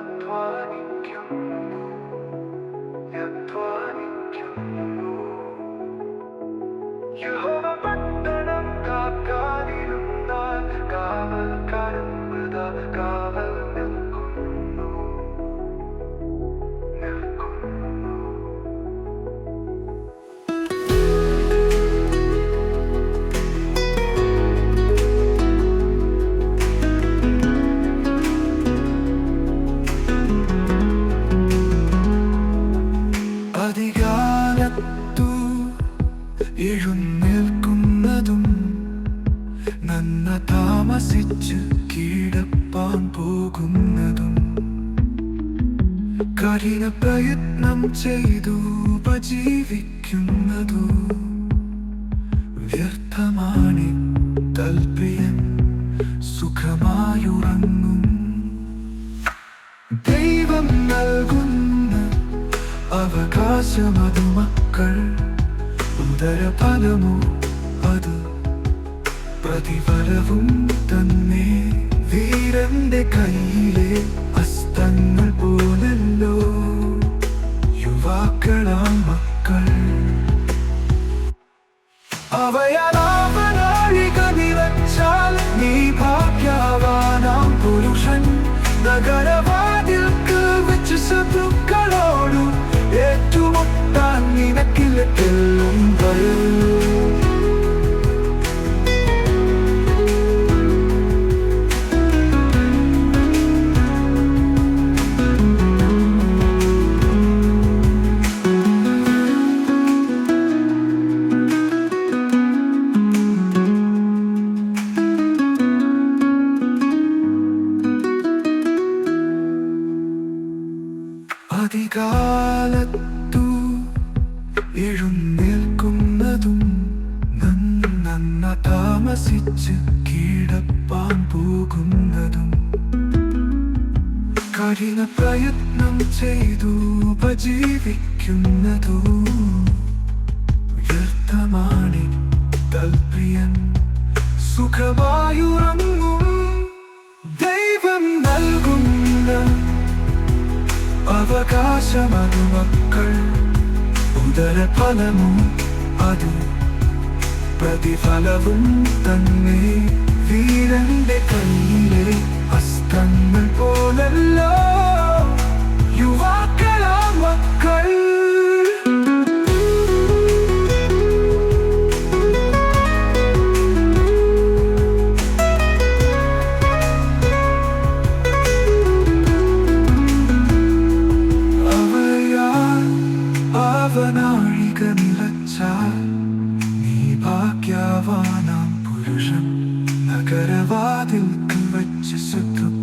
à. നന്ന താമസിച്ച് കീഴപ്പാൻ പോകുന്നതും കഠിന പ്രയത്നം ചെയ്തു ഉപജീവിക്കുന്നതു. വ്യർത്ഥമാണ് തൽപ്രിയൻ സുഖമായുറങ്ങും. ദൈവം നൽകുന്ന അവകാശമതു മക്കൾ ഉദരഫലമോ അത് പ്രതിഫലവും തന്നെ. വീരന്റെ കയ്യിലെ അസ്തങ്ങൾ പോലല്ലോ. യുവാക്കളാം മക്കൾ. അവയാലാപനാഴിക നിറച്ചാൽ നീ ഭാഗ്യവാനാം പുരുഷൻ. നഗരവാതിൽക്ക് അധികാലത്തു എഴുന്നേൽക്കുന്നതും നന്ന താമസിച്ച് കീഴപ്പാൻ പോകുന്നതും കഠിന പ്രയത്നം ചെയ്തു ഉപജീവിക്കുന്നതു വ്യർത്ഥമാണ് തൽപ്രിയൻ സുഖമായുറങ്ങും അവകാശമതു മക്കൾ ഉദരഫലമോ അത് പ്രതിഫലവും തന്നെ. വീരന്റെ കയ്യിലെ അസ്ത്രങ്ങൾ പോലല്ലോ നിലച്ചാൽ നീ ഭാഗ്യവാനാം പുരുഷൻ നഗരവാതിൽക്കും വെച്ച് ഏറ്റുമുട്ടാൻ